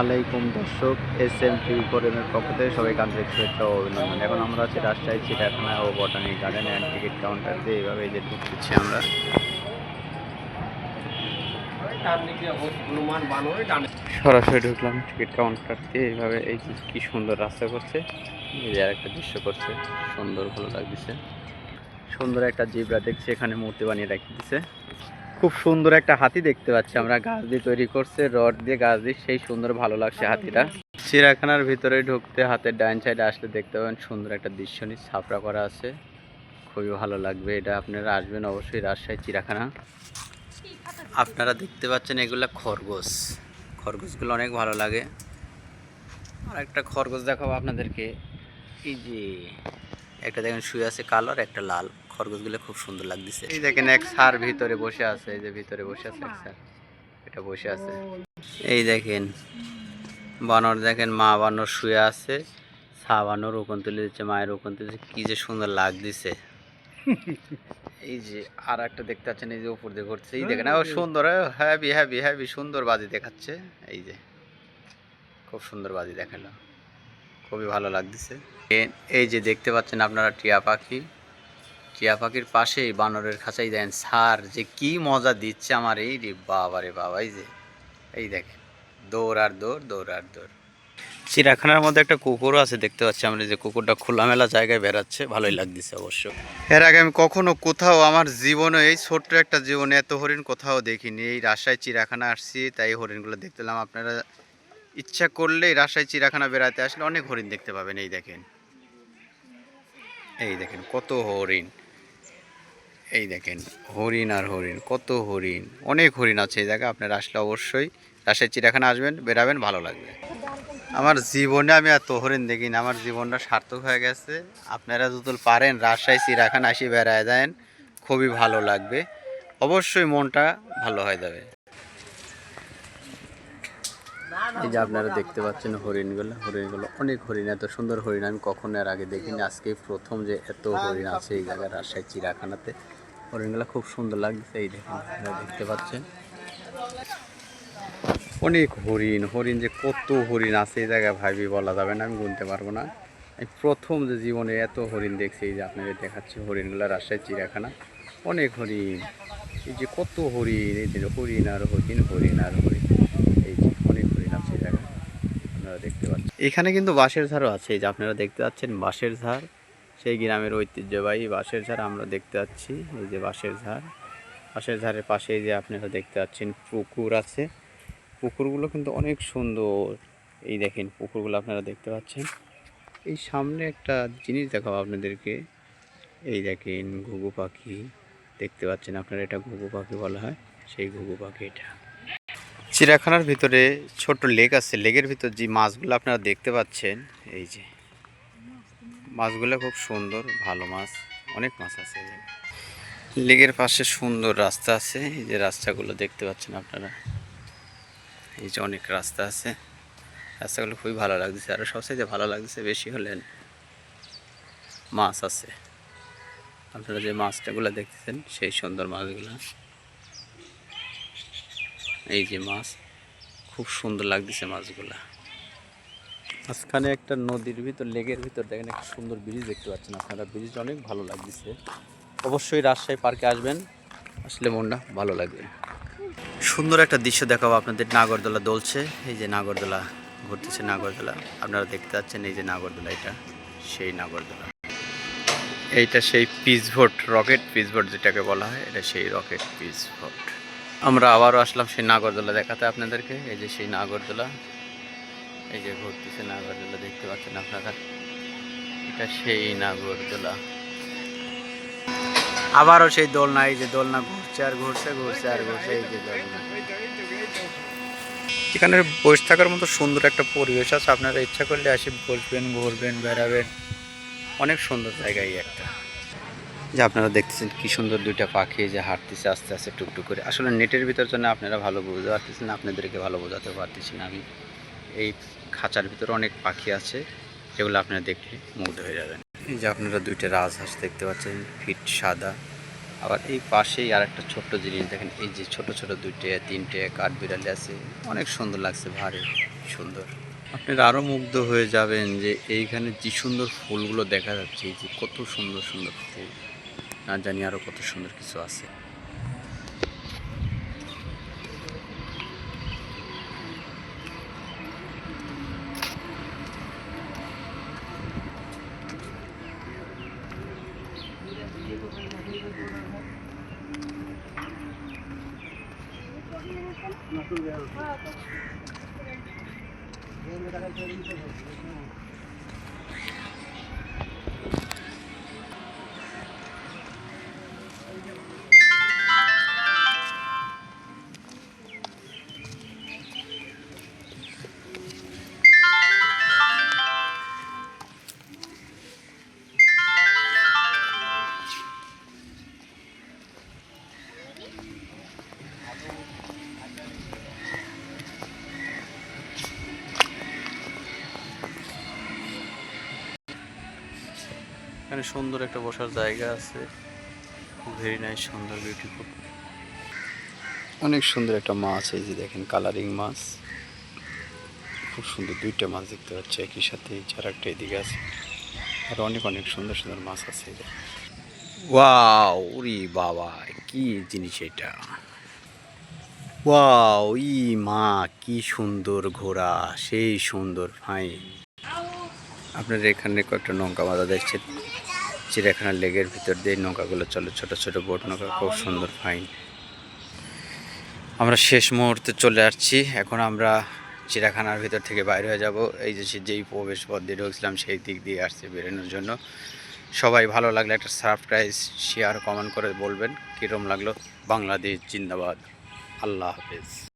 আলাইকুম দর্শক S M TV ফোরামের পক্ষ থেকে সবাই আন্তরিক শুভেচ্ছা ও অভিনন্দন। এখন আমরা আছি রাজশাহী চিড়িয়াখানা ও botanic garden and ticket counter দিয়ে এইভাবে এই যে ঢুকতেছি আমরা। সরাসরি ঢুকলাম টিকিট কাউন্টার দিয়ে এইভাবে এই কি সুন্দর রাস্তা করছে, এই যে একটা দৃশ্য করছে, সুন্দর ভালো লাগতেছে সুন্দর একটা জিবরা দেখছি, এখানে মূর্তি বানিয়ে রেখে দিছে। খুব সুন্দর একটা হাতি দেখতে পাচ্ছি আমরা। গাছ দিয়ে তৈরি করছে, রড দিয়ে গাছ দিয়ে, সেই সুন্দর ভালো লাগছে হাতিটা। চিড়িয়াখানার ভিতরে ঢুকতে হাতের ডাইন সাইডে আসলে দেখতে পাবেন সুন্দর একটা দৃশ্য নিয়ে ছাপড়া করা আছে। খুবই ভালো লাগবে এটা, আপনারা আসবেন অবশ্যই রাজশাহী চিড়িয়াখানা। আপনারা দেখতে পাচ্ছেন এগুলো খরগোশ। খরগোশগুলো অনেক ভালো লাগে। আর একটা খরগোশ দেখাবো আপনাদেরকে। এই যে একটা দেখেন শুয়ে আছে কালো আর একটা লাল। খরগোশগুলো খুব সুন্দর লাগতেছে। এই দেখেন এক সার ভিতরে বসে আছে এই যে ভিতরে বসে আছে এক স্যার এটা বসে আছে। এই দেখেন বানর দেখেন মা বানর শুয়ে আছে। ছা বানর ওখান তুলে দিচ্ছে মায়ের ওখান তুলে কি যে সুন্দর লাগতেছে। এই যে আর একটা দেখতে পাচ্ছেন এই যে উপর দিয়ে ঘুরছে। এই দেখেন ও সুন্দর হ্যাভি হ্যাভি হ্যাভি সুন্দর বাজি দেখাচ্ছে। এই যে খুব সুন্দর বাজি দেখাল। খুবই ভালো লাগতেছে। এই যে দেখতে পাচ্ছেন আপনারা টিয়া পাখি। টিয়া পাখির পাশেই বানরের খাঁচাই দেন সার যে কি মজা দিচ্ছে আমার এই রে বাবা রে বাবা এই যে এই দেখেন দৌড় আর দৌড় দৌড় আর দৌড়। চিড়িয়াখানার মধ্যে একটা কুকুরও আছে দেখতে পাচ্ছি আমরা যে কুকুরটা খোলামেলা জায়গায় বেড়াচ্ছে ভালোই লাগতেছে অবশ্য। এর আগে আমি কখনো কোথাও আমার জীবনে এই ছোট্ট একটা জীবনে এত হরিণ কোথাও দেখিনি। এই রাজশাহী চিড়িয়াখানা আসছি তাই এই হরিণগুলো দেখতে পেলাম আপনারা ইচ্ছা করলেই রাজশাহী চিড়িয়াখানা বেড়াতে আসলে অনেক হরিণ দেখতে পাবেন এই দেখেন। এই দেখেন, কত হরিণ। এই দেখেন, হরিণ আর হরিণ, কত হরিণ। অনেক হরিণ আছে এই জায়গায়, আপনারা আসলে অবশ্যই রাজশাহী চিড়িয়াখানা আসবেন বেরাবেন ভালো লাগবে। আমার জীবনে আমি এত হরিণ দেখিনি, আমার জীবনটা সার্থক হয়ে গেছে। আপনারা যদি পারেন রাজশাহী চিড়িয়াখানা আসি বেড়ায় দেন খুবই ভালো লাগবে। অবশ্যই মনটা ভালো হয়ে যাবে। এই যে আপনারা দেখতে পাচ্ছেন হরিণগুলো হরিণগুলো অনেক হরিণ, এত সুন্দর হরিণ, আমি কখনো এর আগে দেখিনি। আজকে প্রথম যে এত হরিণ আছে এই জায়গায় রাজশাহী চিড়িয়াখানাতে। হরিণগুলো খুব সুন্দর লাগছে এই দেখুন, আপনারা দেখতে পাচ্ছেন। অনেক হরিণ হরিণ যে কত হরিণ আছে এই জায়গায় ভাবি বলা যাবে না, আমি গুনতে পারব না। আমি প্রথম যে জীবনে এত হরিণ দেখছি, এই যে আপনাদের দেখাচ্ছি হরিণগুলো রাজশাহী চিড়িয়াখানা। অনেক হরিণ, এই যে কত হরিণ, এই যে হরিণ আর হরিণ হরিণ আর হরিণ এই যে অনেক হরিণ আছে এই জায়গায় আপনারা দেখতে পাচ্ছেন। এখানে কিন্তু বাঁশের ঝাড়ও আছে যে আপনারা দেখতে পাচ্ছেন বাঁশের ঝাড়। সেই গ্রামের ঐতিহ্যবাহী বাঁশের ঝাড় আমরা দেখতে পাচ্ছি, এই যে বাঁশের ঝাড়। বাঁশের ঝাড়ের পাশে এই যে আপনারা দেখতে পাচ্ছেন পুকুর আছে। পুকুরগুলো কিন্তু অনেক সুন্দর। এই দেখেন পুকুরগুলো আপনারা দেখতে পাচ্ছেন। এই সামনে একটা জিনিস দেখাবো আপনাদেরকে। এই দেখেন ঘুঘু পাখি। দেখতে পাচ্ছেন আপনারা এটা ঘুঘু পাখি বলা হয়। সেই ঘুঘু পাখি এটা। চিড়িয়াখানার ভিতরে ছোট লেক আছে। লেকের ভিতর যে মাছগুলো আপনারা দেখতে পাচ্ছেন, এই যে। মাছগুলো খুব সুন্দর, ভালো মাছ, অনেক মাছ আছে লেকের পাশে সুন্দর রাস্তা আছে, এই যে রাস্তাগুলো দেখতে পাচ্ছেন আপনারা। এই যে অনেক রাস্তা আছে। রাস্তাগুলো খুবই ভালো লাগতেছে আর সবচেয়ে ভালো লাগতেছে বেশি হলেন মাছ আছে। আপনারা যে মাছটাগুলো দেখতেছেন, সেই সুন্দর মাছগুলো। এই যে মাছ, খুব সুন্দর লাগতেছে মাছগুলা। মাঝখানে একটা নদীর ভিতর লেগের ভিতর দেখেন একটা সুন্দর ব্রিজ দেখতে পাচ্ছেন আপনারা। ব্রিজটা অনেক ভালো লাগতেছে। অবশ্যই রাজশাহী পার্কে আসবেন, আসলে মনটা ভালো লাগবে। সুন্দর একটা দৃশ্য দেখাবো আপনাদের, নাগরদোলা দোলছে। এই যে নাগরদোলা ঘুরতেছে, নাগরদোলা। আপনারা দেখতে পাচ্ছেন এই যে নাগরদোলা, এটা সেই নাগরদোলা। এইটা সেই পিসভোট রকেট পিসভোট যেটাকে বলা হয়, এটা সেই রকেট পিসভোট আমরা আবারও আসলাম সেই নাগরদোলা দেখাতে আপনাদেরকে। এই যে সেই নাগরদোলা। এই যে ঘুরতেছে নাগরদোলা, দেখতে পাচ্ছেন আপনারা? এটা সেই নাগরদোলা। আবারও সেই দোলনা, এই যে দোলনা ঘুরছে আর ঘুরছে ঘুরছে আর ঘুরছে, এই যে দোলনা। এখানে বসে থাকার মতো সুন্দর একটা পরিবেশ আছে। আপনারা ইচ্ছা করলে আসি, বসবেন, ঘুরবেন, বেড়াবেন। অনেক সুন্দর জায়গা এই একটা। যে আপনারা দেখতেছেন কি সুন্দর দুইটা পাখি যে হাঁটতেছে, আস্তে আস্তে টুকটুক করে। আসলে নেটের ভিতর জন্য আপনারা ভালো বুঝতে পারতেছেন, আপনাদেরকে ভালো বোঝাতে পারতেছি না আমি। এই খাঁচার ভিতরে অনেক পাখি আছে যেগুলো আপনারা দেখলে মুগ্ধ হয়ে যাবেন। এই যে আপনারা দুইটা রাজহাঁস দেখতে পাচ্ছেন, ফিট সাদা। আবার এই পাশেই আর একটা ছোট্ট জিনিস দেখেন, এই যে ছোট ছোট দুইটে, তিনটে কাঠবিড়ালি আছে, অনেক সুন্দর লাগছে, ভারী, সুন্দর। আপনারা আরও মুগ্ধ হয়ে যাবেন যে এইখানে যে সুন্দর ফুলগুলো দেখা যাচ্ছে, এই যে কত সুন্দর সুন্দর ফুল। না জানি আরও কত সুন্দর কিছু আছে। এখানে সুন্দর একটা বসার জায়গা আছে। ভেরি নাইস সুন্দর বিউটিফুল অনেক সুন্দর একটা মাছ এই যে দেখেন কালারিং মাছ। খুব সুন্দর দুইটা মাছ দেখতে পাচ্ছি একই সাথে চার একটা এদিকে আছে। আর অনেক অনেক সুন্দর সুন্দর মাছ আছে এই ওয়াও উরি বাবা কি জিনিস এটা। ওয়াও ই মা কি সুন্দর ঘোড়া সেই সুন্দর ফাইন আপনার এখানে কয়েকটা নৌকা বাঁধা দেখছেন চিড়িয়াখানার লেগের ভিতর দিয়ে নৌকাগুলো চলে, ছোট ছোট বোট নৌকা, খুব সুন্দর ফাইন আমরা শেষ মুহূর্তে চলে আসছি। এখন আমরা চিড়িয়াখানার ভিতর থেকে বাইরে হয়ে যাব। এই যে যেই প্রবেশ পথ দিয়ে ঢুকছিলাম, সেই দিক দিয়ে আসছে বেরোনোর জন্য। সবাই ভালো লাগলে একটা সারপ্রাইজ শেয়ার কমেন্ট করে বলবেন। কীরকম লাগল? বাংলাদেশ জিন্দাবাদ। আল্লাহ হাফেজ।